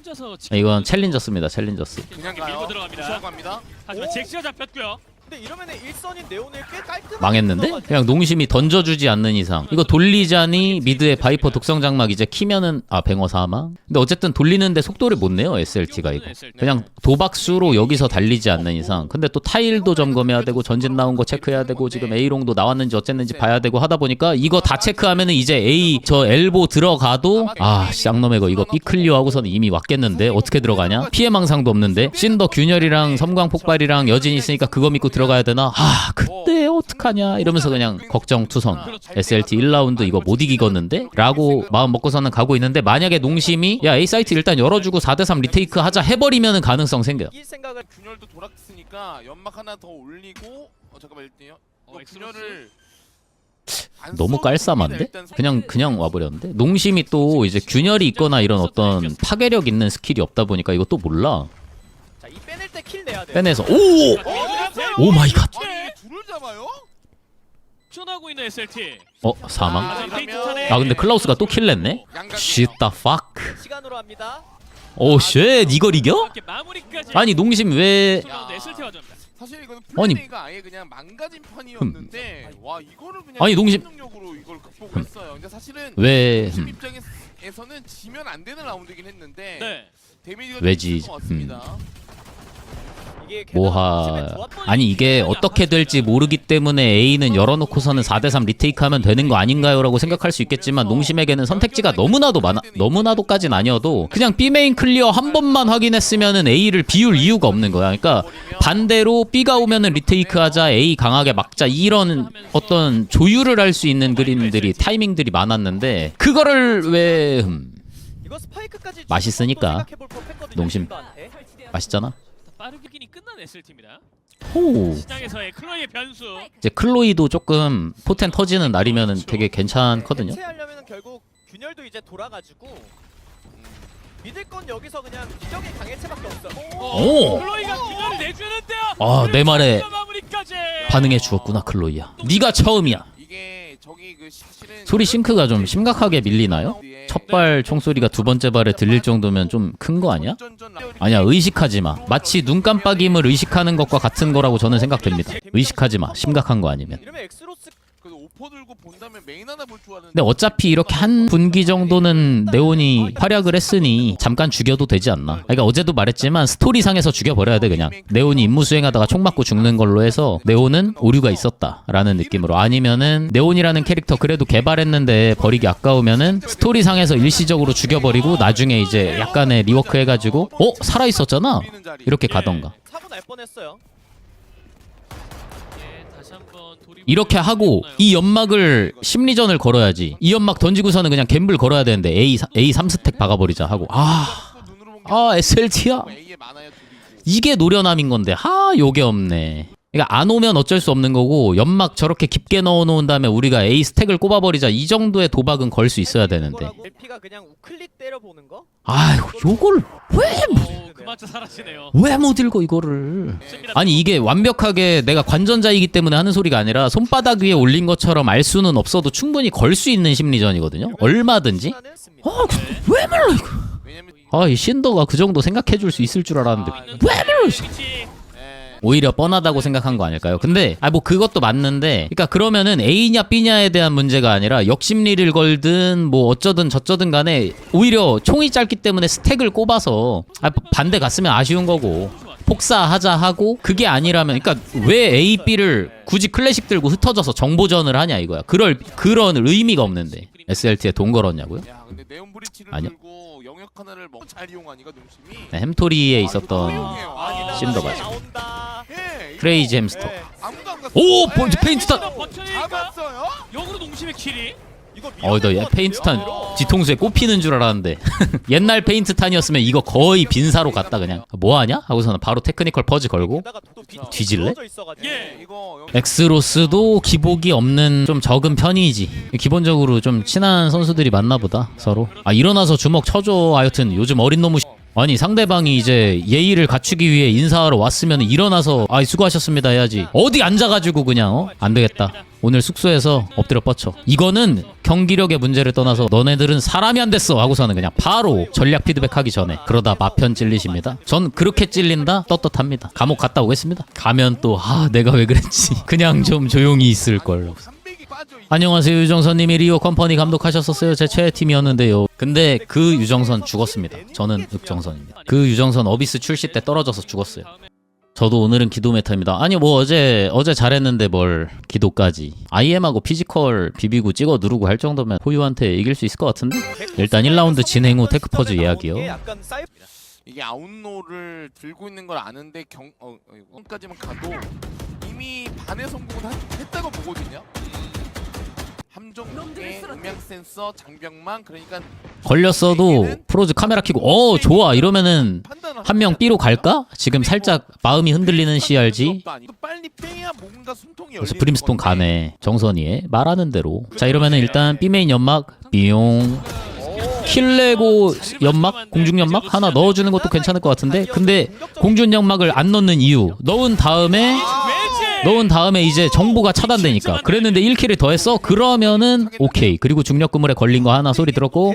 혼자서 아, 이건 챌린저스입니다. 챌린저스. 그냥 밀고. 들어갑니다. 갑니다. 하지만 오. 잭스가 잡혔고요. 망했는데? 그냥 농심이 던져주지 않는 이상. 이거 돌리자니 미드에 바이퍼 독성 장막 이제 키면은 아 뱅어 사망? 근데 어쨌든 돌리는데 속도를 못 내요 SLT가 이거. 그냥 도박수로 여기서 달리지 않는 이상. 근데 또 타일도 점검해야 되고 전진 나온 거 체크해야 되고 지금 A롱도 나왔는지 어쨌는지 봐야 되고 하다 보니까 이거 다 체크하면은 이제 A 저 엘보 들어가도 아 쌍놈의 거 이거 B 클리어 하고서는 이미 왔겠는데? 어떻게 들어가냐? 피해 망상도 없는데? 신더 균열이랑 섬광 폭발이랑 여진 있으니까 그거 믿고 들어 가야 되나 아 그때 어떡하냐 이러면서 그냥 걱정 투성 SLT 1라운드 이거 못 이기겠는데? 라고 마음 먹고서는 가고 있는데 만약에 농심이 야 A 사이트 일단 열어주고 4대3 리테이크 하자 해버리면은 가능성 생겨요 이길 생각을 균열도 돌았으니까 연막 하나 더 올리고 어 잠깐만 일단요. 어, 엑스로스? 균열을 안 너무 깔쌈한데? 그냥 그냥 와버렸는데 농심이 또 이제 균열이 있거나 이런 어떤 파괴력 있는 스킬이 없다 보니까 이거 또 몰라 자이 빼낼 때킬 내야 돼. 빼내서 오! 오 마이 갓 아니 둘을 잡아요? 쫓아고 있는 SLT. 어 사망 아, 아 근데 클라우스가 또 킬 냈네? 양각 Shit the fuck 시간으로 합니다. 오쉣 이걸 이겨? 아니 농심 왜. 사실 이거는 아니. 플레이가 아예 그냥 망가진 판이었는데 와 이거를 그냥 아니, 농심- 능력으로 이걸 극복했어요. 근데 사실은 왜 음, 입장에서는 지면 안 되는 라운드긴 했는데 네. 데미지가 왜지? 이게 뭐하 아니 이게 어떻게 될지 모르기 때문에 A는 열어놓고서는 4대3 리테이크하면 되는 거 아닌가요라고 생각할 수 있겠지만 농심에게는 선택지가 너무나도 많아 너무나도까진 아니어도 그냥 B 메인 클리어 한 번만 확인했으면은 A를 비울 이유가 없는 거야. 그러니까 반대로 B가 오면은 리테이크 하자 A 강하게 막자 이런 어떤 조율을 할 수 있는 그림들이 타이밍들이 많았는데 그거를 왜 음, 맛있으니까. 농심. 맛있잖아 빠르게 끝난 SLT입니다. 호 시장에서의 클로이의 변수. 이제 클로이도 조금 포텐 터지는 날이면은 되게 괜찮거든요 해체하려면 결국 균열도 이제 돌아가지고 믿을 건 여기서 그냥 기적의 강해체밖에 없어. 오! 클로이가 균열을 내주는데요. 아, 내 말에 마무리까지. 반응해 주었구나 클로이야. 네가 처음이야. 그 소리 싱크가 좀 심각하게 밀리나요? 첫 발 총소리가 두 번째 발에 들릴 정도면 좀 큰 거 아니야? 아니야 의식하지 마. 마치 눈 깜빡임을 의식하는 것과 같은 거라고 저는 생각됩니다. 의식하지 마. 심각한 거 아니면. 이러면 엑스로스 그래서 오퍼 들고 본다면 메인 하나 볼 줄 알았는데 근데 어차피 이렇게 한 분기 정도는 네온이 활약을 했으니 잠깐 죽여도 되지 않나. 그러니까 어제도 말했지만 스토리상에서 죽여버려야 돼 그냥. 네온이 임무 수행하다가 총 맞고 죽는 걸로 해서 네온은 오류가 있었다라는 느낌으로 아니면은 네온이라는 캐릭터 그래도 개발했는데 버리기 아까우면은 스토리상에서 일시적으로 죽여버리고 나중에 이제 약간의 리워크 해가지고 어 살아 있었잖아 이렇게 가던가. 사고 날 뻔했어요. 이렇게 하고 이 연막을 심리전을 걸어야지. 이 연막 던지고서는 그냥 갬블 걸어야 되는데 A A 3스택 박아버리자 하고 아. 아 SLT야 이게 노련함인 건데 하 요게 없네 그러니까 안 오면 어쩔 수 없는 거고 연막 저렇게 깊게 넣어놓은 다음에 우리가 A 스택을 꼽아버리자 이 정도의 도박은 걸 수 있어야 되는데 LP가 그냥 우클릭 때려보는 거? 아이고 요걸 오, 그마저 사라지네요. 왜못 읽어 이거를 아니 이게 완벽하게 내가 관전자이기 때문에 하는 소리가 아니라 손바닥 위에 올린 것처럼 알 수는 없어도 충분히 걸 수 있는 심리전이거든요 얼마든지 씁니다. 어, 왜 몰라 이거 왜냐면 아 이 신더가 그 정도 생각해 줄 수 있을 줄 알았는데 왜 몰라 위치. 예, 오히려 뻔하다고 생각한 거 아닐까요? 근데 아 뭐 그것도 맞는데 그러니까 그러면은 A냐 B냐에 대한 문제가 아니라 역심리를 걸든 뭐 어쩌든 저쩌든 간에 오히려 총이 짧기 때문에 스택을 꼽아서 아 반대 갔으면 아쉬운 거고 폭사하자 하고 그게 아니라면 그러니까 왜 A, B를 굳이 클래식 들고 흩어져서 정보전을 하냐 이거야. 그럴 그런 의미가 없는데 SLT에 돈 걸었냐고요? 야 근데 네온 브리치를 아니요. 들고 영역 하나를 뭐잘 이용하니까 농심이 네, 햄토리에 아, 있었던 아니다. 신더 맞아. 나온다. 예, 이거 크레이지 햄스터. 네. 아무도 안 갔어 오! 예! 버텨니까 잡았어요? 역으로 농심의 킬이. 이거 어, 너 위험할 것 페인트탄 같은데요? 뒤통수에 꼽히는 줄 알았는데 옛날 페인트탄이었으면 이거 거의 빈사로 갔다 그냥 뭐 하냐 하고서는 바로 테크니컬 퍼즈 걸고 뒤질래? 있어가지고. 예. 엑스로스도 기복이 없는 좀 적은 편이지 기본적으로 좀 친한 선수들이 많나 보다 서로 아 일어나서 주먹 쳐줘 하여튼 요즘 어린 놈의 아니 상대방이 이제 예의를 갖추기 위해 인사하러 왔으면 일어나서 아 수고하셨습니다 해야지 어디 앉아가지고 그냥 어? 안 되겠다 오늘 숙소에서 엎드려 뻗쳐. 이거는 경기력의 문제를 떠나서 너네들은 사람이 안 됐어 하고서는 그냥 바로 전략 피드백하기 전에 그러다 마편 찔리십니다. 전 그렇게 찔린다 떳떳합니다. 감옥 갔다 오겠습니다. 가면 또 아 내가 왜 그랬지. 그냥 좀 조용히 있을 걸. 300이 빠져 있- 안녕하세요 유정선님이 리오 컴퍼니 감독하셨었어요 제 최애 팀이었는데요 근데 그 유정선 죽었습니다 저는 흑정선입니다 그 유정선 어비스 출시 때 떨어져서 죽었어요 저도 오늘은 기도 메타입니다. 아니 뭐 어제 어제 잘했는데 뭘 기도까지. IM하고 피지컬 비비고 찍어 누르고 할 정도면 호유한테 이길 수 있을 것 같은데? 일단 1라운드 진행 후 테크 퍼즈 예약이요. 이게 아웃노를 들고 있는 걸 아는데 경 어, 까지만 가도 이미 반의 성공을 하- 했다고 보거든요. 함정의 음향 센서 장벽만 그러니까 걸렸어도 프로즈 카메라 켜고 어 좋아. 이러면은 한 명 B로 갈까? 지금 살짝 마음이 흔들리는 CRG 빨리 빼야 뭔가 숨통이 그래서 브림스톤. 가네. 정선이의 말하는 대로. 자 이러면은 일단 B메인 연막. 비용 킬레고 연막 공중 연막 하나 넣어주는 것도 괜찮을 것 같은데. 근데 공중 연막을 안 넣는 이유. 넣은 다음에. 넣은 다음에 이제 정보가 차단되니까 그랬는데 1킬을 더 했어 그러면은 오케이 그리고 중력 그물에 걸린 거 하나 소리 들었고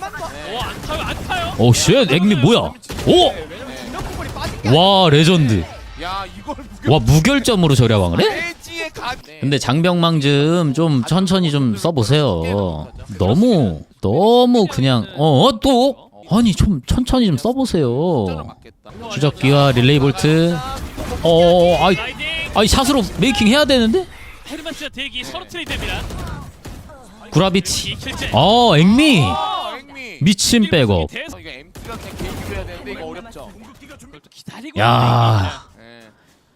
한- 어. 오쉣 액미 뭐야 게 오와 레전드 와 무결점으로 절약왕을 해? 근데 장병망 좀 천천히 좀 써보세요. 너무 너무 그냥 어또 아니 좀 천천히 좀 써보세요. 추적기와 릴레이 볼트. 어 아이 라이딩. 아이 샷으로 메이킹 해야 되는데 헤르메스 대기 서로 트레이드입니다. 이 킬째. 어 앵미. 미친 백업. 어, 이거 MT가 그냥 개입을 해야 되는데 이거 어렵죠. 그걸 또 기다리고. 야 예.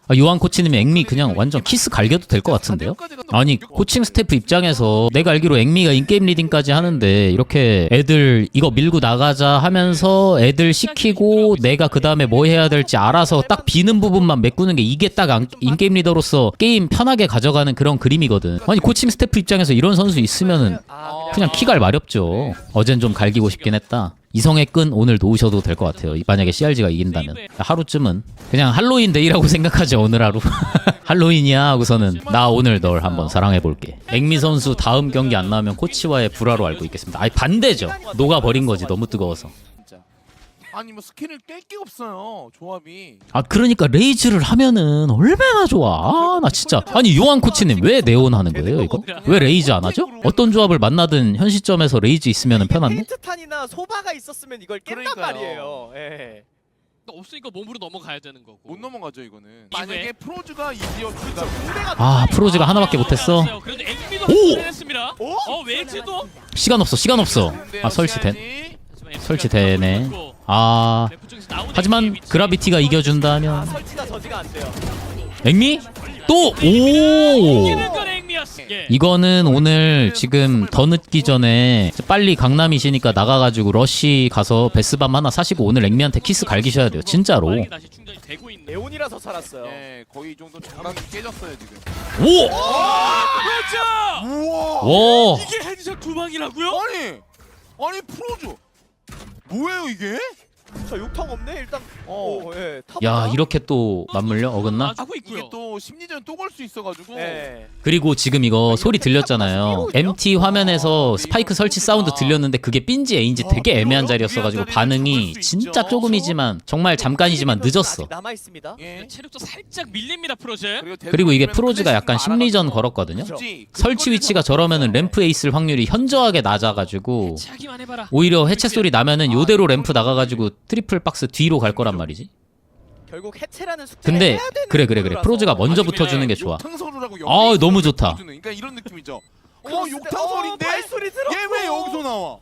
아, 요한 코치님이 앵미 그냥 완전 키스 갈겨도 될 것 같은데요? 아니 코칭 스태프 입장에서 내가 알기로 앵미가 인게임 리딩까지 하는데 이렇게 애들 이거 밀고 나가자 하면서 애들 시키고 내가 그 다음에 뭐 해야 될지 알아서 딱 비는 부분만 메꾸는 게 이게 딱 안- 인게임 리더로서 게임 편하게 가져가는 그런 그림이거든. 아니 코칭 스태프 입장에서 이런 선수 있으면은 아, 그냥 키갈 마렵죠. 어젠 좀 갈기고 싶긴 했다 이성의 끈 오늘 놓으셔도 될 것 같아요. 만약에 CRG가 이긴다면. 하루쯤은 그냥 할로윈 데이라고 생각하죠 오늘 하루. 할로윈이야 하고서는 나 오늘 널 한번 사랑해볼게. 앵미 선수 다음 경기 안 나오면 코치와의 불화로 알고 있겠습니다. 아니 반대죠. 녹아버린 거지 너무 뜨거워서. 아니 뭐 스킬을 깰게 없어요. 조합이. 아 그러니까 레이즈를 하면은 얼마나 좋아 아 나 진짜 아니 요한 코치님 왜 네온 하는 거예요 이거 왜 레이즈 안 하죠 어떤 조합을 만나든 현 시점에서 레이즈 있으면은 편한데 페인트탄이나 소바가 있었으면 이걸 깬단 그러니까요. 말이에요. 예. 없으니까 몸으로 넘어가야 되는 거고. 못 넘어가죠 이거는. 만약에 프로즈가 이디어 주다. 무대가 아 프로즈가 하나밖에 못했어 그래도 앵비도 오! 했습니다. 오! 어, 외지도 시간 없어 시간 없어 아 설치된 설치되네 아 하지만 그라비티가 이겨준다면. 앵미 또 오. 이거는 오늘 지금 더 늦기 전에 빨리 강남이시니까 나가가지고 러쉬 가서 베스밤 하나 사시고 오늘 앵미한테 키스 갈기셔야 돼요 진짜로. 네온이라서 살았어요. 예, 거의 이 정도 장갑이 깨졌어요 지금. 오! 그렇죠. 우와. 오! 이게 헤드샷 두 방이라고요? 아니, 아니 프로즈. 뭐예요 이게? 저 욕탕 없네 일단. 어. 오, 예. 야 이렇게 또 맞물려 어긋나? 하고 있고요. 이게 또 심리전 또 걸 수 있어가지고. 예. 그리고 지금 이거 소리 들렸잖아요 MT 화면에서 스파이크 설치 사운드 들렸는데 그게 빈지 A인지 되게 애매한 자리였어가지고 반응이 진짜 조금이지만 정말 잠깐이지만 늦었어 남아 있습니다. 예. 체력도 살짝 밀립니다 프로제. 그리고 이게 프로즈가 약간 심리전 걸었거든요 설치 위치가 저러면은 램프 에이스 확률이 현저하게 낮아가지고 해봐라. 오히려 해체 소리 나면은 요대로 램프 나가가지고 트리 플 박스 뒤로 갈 거란 말이지. 결국 해체라는 숙제를 근데 해야 되는 그래 그래 그래. 프로즈가 먼저 붙어주는 게 좋아. 아, 너무 좋다. 그러니까 이런 느낌이죠. 어 욕탕소리인데 어, 발소리 들었고. 얘 왜 여기서 나와?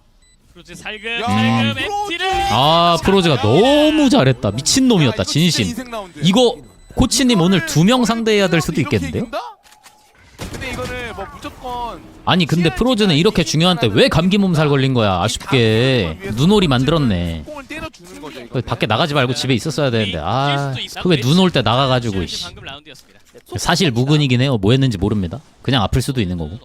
프로제 살금 야, 살금. MT를. 아 프로즈가 너무 잘했다. 미친 놈이었다 진심. 이거 코치님 오늘 두 명 상대해야 될 수도 있겠는데요? 이긴다? 뭐 무조건 아니 근데 프로즈는 이렇게 중요한 때왜 감기 몸살 걸린 거야 아쉽게 눈오리 만들었네. 공을 때려주는 거죠. 그. 밖에 나가지 말고 집에 있었어야 되는데 아 그게 눈 올 때 나가가지고 씨. 방금 라운드였습니다. 네, 사실 무근이긴 해요. 뭐 했는지 모릅니다. 그냥 아플 수도 있는 거고.